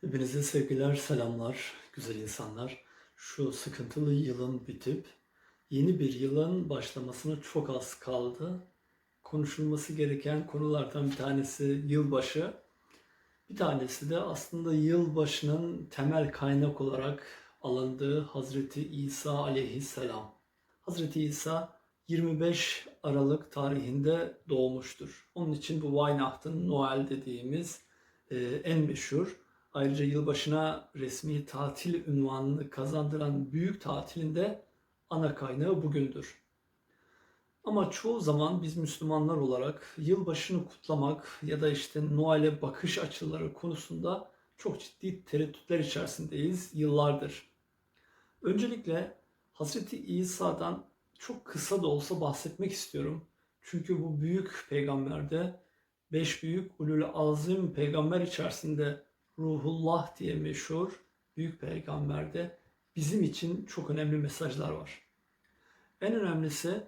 Hepinize sevgiler, selamlar, güzel insanlar. Şu sıkıntılı yılın bitip yeni bir yılın başlamasına çok az kaldı. Konuşulması gereken konulardan bir tanesi yılbaşı. Bir tanesi de aslında yılbaşının temel kaynak olarak alındığı Hazreti İsa aleyhisselam. Hazreti İsa 25 Aralık tarihinde doğmuştur. Onun için bu Weihnachten, Noel dediğimiz e, en meşhur Ayrıca yılbaşına resmi tatil ünvanını kazandıran büyük tatilinde ana kaynağı bugündür. Ama çoğu zaman biz Müslümanlar olarak yılbaşını kutlamak ya da işte Noel'e bakış açıları konusunda çok ciddi tereddütler içerisindeyiz yıllardır. Öncelikle Hazreti İsa'dan çok kısa da olsa bahsetmek istiyorum. Çünkü bu büyük peygamberde beş büyük ulul azim peygamber içerisinde Ruhullah diye meşhur büyük peygamberde bizim için çok önemli mesajlar var. En önemlisi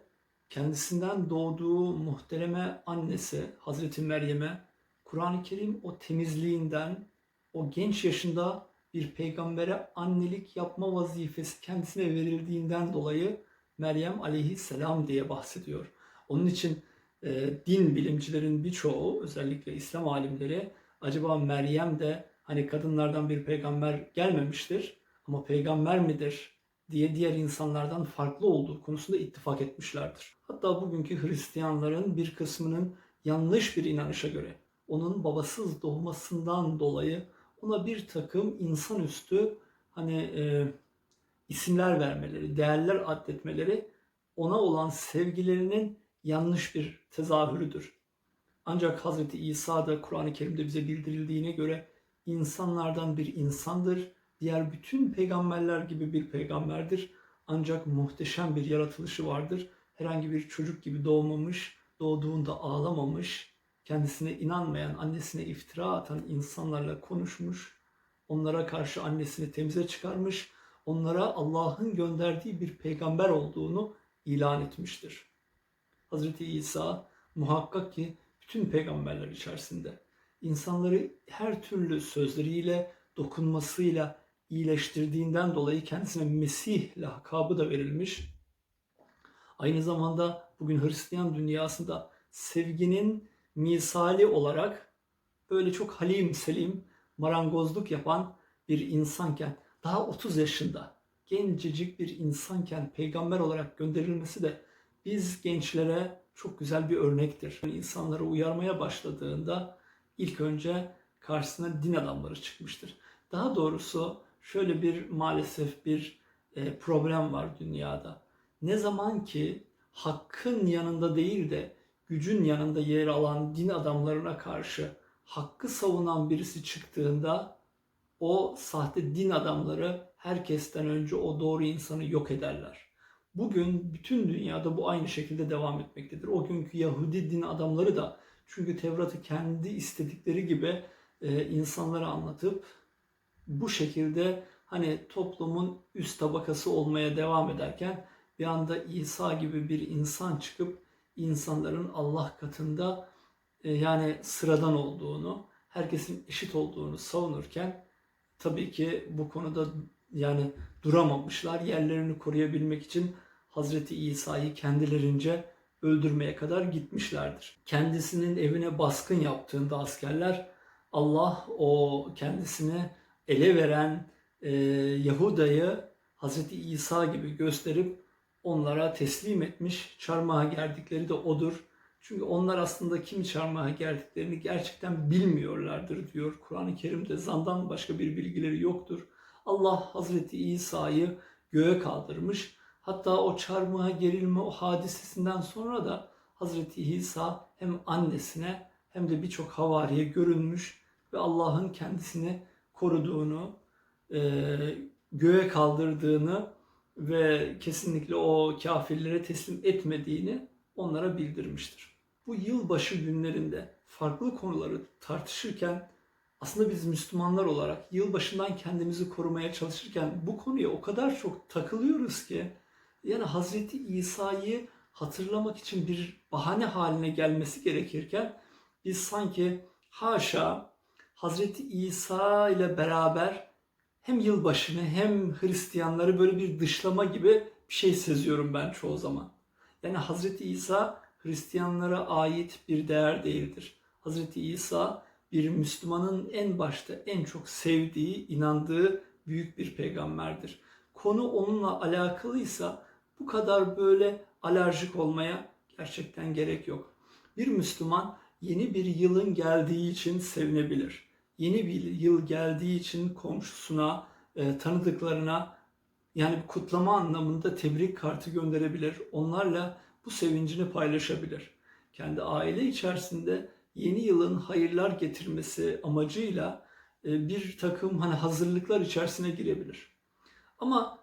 kendisinden doğduğu muhtereme annesi Hazreti Meryem'e Kur'an-ı Kerim o temizliğinden, o genç yaşında bir peygambere annelik yapma vazifesi kendisine verildiğinden dolayı Meryem aleyhisselam diye bahsediyor. Onun için e, din bilimcilerin birçoğu özellikle İslam alimleri acaba Meryem de hani kadınlardan bir peygamber gelmemiştir ama peygamber midir diye diğer insanlardan farklı olduğu konusunda ittifak etmişlerdir. Hatta bugünkü Hristiyanların bir kısmının yanlış bir inanışa göre onun babasız doğmasından dolayı ona bir takım insanüstü hani e, isimler vermeleri, değerler addetmeleri ona olan sevgilerinin yanlış bir tezahürüdür. Ancak Hazreti İsa da Kur'an-ı Kerim'de bize bildirildiğine göre insanlardan bir insandır. Diğer bütün peygamberler gibi bir peygamberdir. Ancak muhteşem bir yaratılışı vardır. Herhangi bir çocuk gibi doğmamış, doğduğunda ağlamamış, kendisine inanmayan, annesine iftira atan insanlarla konuşmuş, onlara karşı annesini temize çıkarmış, onlara Allah'ın gönderdiği bir peygamber olduğunu ilan etmiştir. Hazreti İsa muhakkak ki bütün peygamberler içerisinde insanları her türlü sözleriyle, dokunmasıyla iyileştirdiğinden dolayı kendisine Mesih lakabı da verilmiş. Aynı zamanda bugün Hristiyan dünyasında sevginin misali olarak böyle çok halim selim marangozluk yapan bir insanken daha 30 yaşında gencecik bir insanken peygamber olarak gönderilmesi de biz gençlere çok güzel bir örnektir. İnsanları uyarmaya başladığında ilk önce karşısına din adamları çıkmıştır. Daha doğrusu şöyle bir maalesef bir e, problem var dünyada. Ne zaman ki hakkın yanında değil de gücün yanında yer alan din adamlarına karşı hakkı savunan birisi çıktığında o sahte din adamları herkesten önce o doğru insanı yok ederler. Bugün bütün dünyada bu aynı şekilde devam etmektedir. O günkü Yahudi din adamları da çünkü Tevrat'ı kendi istedikleri gibi e, insanlara anlatıp bu şekilde hani toplumun üst tabakası olmaya devam ederken bir anda İsa gibi bir insan çıkıp insanların Allah katında e, yani sıradan olduğunu, herkesin eşit olduğunu savunurken tabii ki bu konuda yani duramamışlar. Yerlerini koruyabilmek için Hazreti İsa'yı kendilerince öldürmeye kadar gitmişlerdir. Kendisinin evine baskın yaptığında askerler Allah o kendisini ele veren e, Yahuda'yı Hazreti İsa gibi gösterip onlara teslim etmiş. Çarmıha gerdikleri de odur. Çünkü onlar aslında kimi çarmıha gerdiklerini gerçekten bilmiyorlardır diyor. Kur'an-ı Kerim'de zandan başka bir bilgileri yoktur. Allah Hazreti İsa'yı göğe kaldırmış Hatta o çarmıha gerilme o hadisesinden sonra da Hazreti İsa hem annesine hem de birçok havariye görünmüş ve Allah'ın kendisini koruduğunu, e, göğe kaldırdığını ve kesinlikle o kafirlere teslim etmediğini onlara bildirmiştir. Bu yılbaşı günlerinde farklı konuları tartışırken aslında biz Müslümanlar olarak yılbaşından kendimizi korumaya çalışırken bu konuya o kadar çok takılıyoruz ki yani Hazreti İsa'yı hatırlamak için bir bahane haline gelmesi gerekirken biz sanki haşa Hazreti İsa ile beraber hem yılbaşını hem Hristiyanları böyle bir dışlama gibi bir şey seziyorum ben çoğu zaman. Yani Hazreti İsa Hristiyanlara ait bir değer değildir. Hazreti İsa bir Müslümanın en başta en çok sevdiği, inandığı büyük bir peygamberdir. Konu onunla alakalıysa bu kadar böyle alerjik olmaya gerçekten gerek yok. Bir Müslüman yeni bir yılın geldiği için sevinebilir. Yeni bir yıl geldiği için komşusuna, e, tanıdıklarına yani kutlama anlamında tebrik kartı gönderebilir. Onlarla bu sevincini paylaşabilir. Kendi aile içerisinde yeni yılın hayırlar getirmesi amacıyla e, bir takım hani hazırlıklar içerisine girebilir. Ama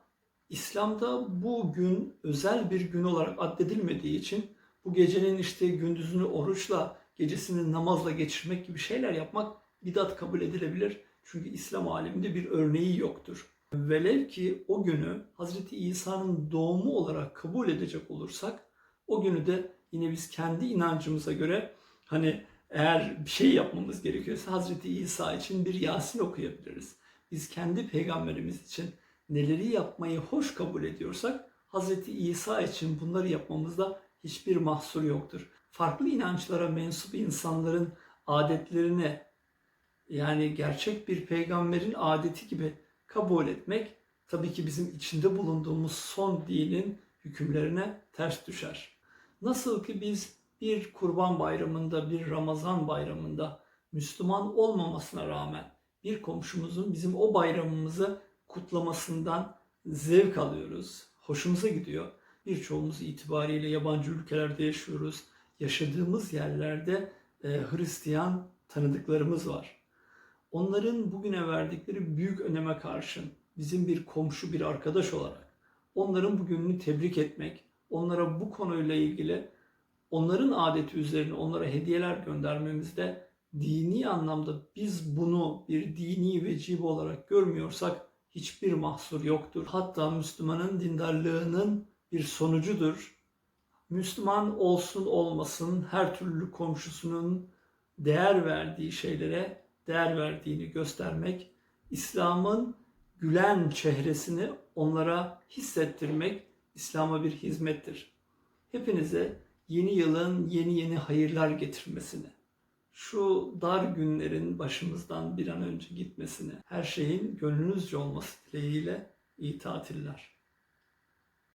İslam'da bu gün özel bir gün olarak addedilmediği için bu gecenin işte gündüzünü oruçla, gecesini namazla geçirmek gibi şeyler yapmak bidat kabul edilebilir. Çünkü İslam aleminde bir örneği yoktur. Velev ki o günü Hazreti İsa'nın doğumu olarak kabul edecek olursak o günü de yine biz kendi inancımıza göre hani eğer bir şey yapmamız gerekiyorsa Hazreti İsa için bir Yasin okuyabiliriz. Biz kendi peygamberimiz için neleri yapmayı hoş kabul ediyorsak Hazreti İsa için bunları yapmamızda hiçbir mahsur yoktur. Farklı inançlara mensup insanların adetlerine yani gerçek bir peygamberin adeti gibi kabul etmek tabii ki bizim içinde bulunduğumuz son dinin hükümlerine ters düşer. Nasıl ki biz bir kurban bayramında, bir Ramazan bayramında Müslüman olmamasına rağmen bir komşumuzun bizim o bayramımızı kutlamasından zevk alıyoruz. Hoşumuza gidiyor. Birçoğumuz itibariyle yabancı ülkelerde yaşıyoruz. Yaşadığımız yerlerde e, Hristiyan tanıdıklarımız var. Onların bugüne verdikleri büyük öneme karşın bizim bir komşu, bir arkadaş olarak onların bugününü tebrik etmek, onlara bu konuyla ilgili onların adeti üzerine onlara hediyeler göndermemizde dini anlamda biz bunu bir dini vecibe olarak görmüyorsak hiçbir mahsur yoktur. Hatta Müslümanın dindarlığının bir sonucudur. Müslüman olsun olmasın her türlü komşusunun değer verdiği şeylere değer verdiğini göstermek, İslam'ın gülen çehresini onlara hissettirmek İslam'a bir hizmettir. Hepinize yeni yılın yeni yeni hayırlar getirmesini, şu dar günlerin başımızdan bir an önce gitmesini, her şeyin gönlünüzce olması dileğiyle iyi tatiller.